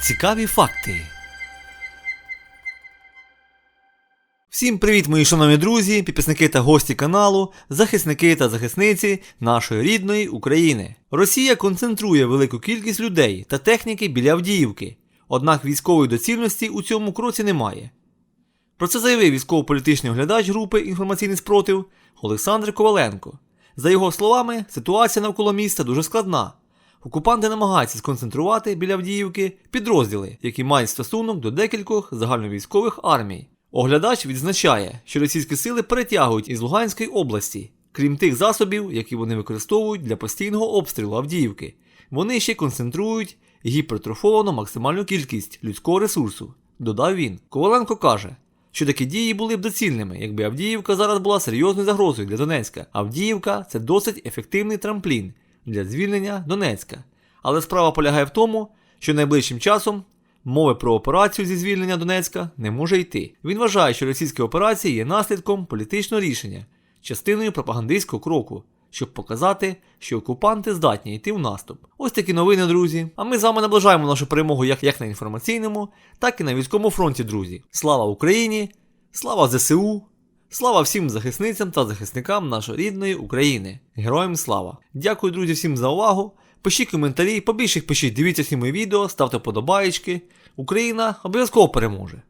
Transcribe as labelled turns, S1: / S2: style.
S1: Цікаві факти. Всім привіт, мої шановні друзі, підписники та гості каналу, захисники та захисниці нашої рідної України. Росія концентрує велику кількість людей та техніки біля Авдіївки, однак військової доцільності у цьому кроці немає. Про це заявив військово-політичний оглядач групи інформаційний спротив Олександр Коваленко. За його словами, ситуація навколо міста дуже складна. Окупанти намагаються сконцентрувати біля Авдіївки підрозділи, які мають стосунок до декількох загальновійськових армій. Оглядач відзначає, що російські сили перетягують із Луганської області, крім тих засобів, які вони використовують для постійного обстрілу Авдіївки. Вони ще концентрують гіпертрофовану максимальну кількість людського ресурсу, додав він. Коваленко каже, що такі дії були б доцільними, якби Авдіївка зараз була серйозною загрозою для Донецька. Авдіївка це досить ефективний трамплін для звільнення Донецька. Але справа полягає в тому, що найближчим часом мови про операцію зі звільнення Донецька не може йти. Він вважає, що російські операції є наслідком політичного рішення, частиною пропагандистського кроку, щоб показати, що окупанти здатні йти в наступ. Ось такі новини, друзі. А ми з вами наближаємо нашу перемогу як, як на інформаційному, так і на військовому фронті, друзі. Слава Україні! Слава ЗСУ! Слава всім захисницям та захисникам нашої рідної України. Героям слава! Дякую, друзі, всім за увагу. Пишіть коментарі, побільше їх пишіть, дивіться всі мої відео, ставте подобаєчки. Україна обов'язково переможе.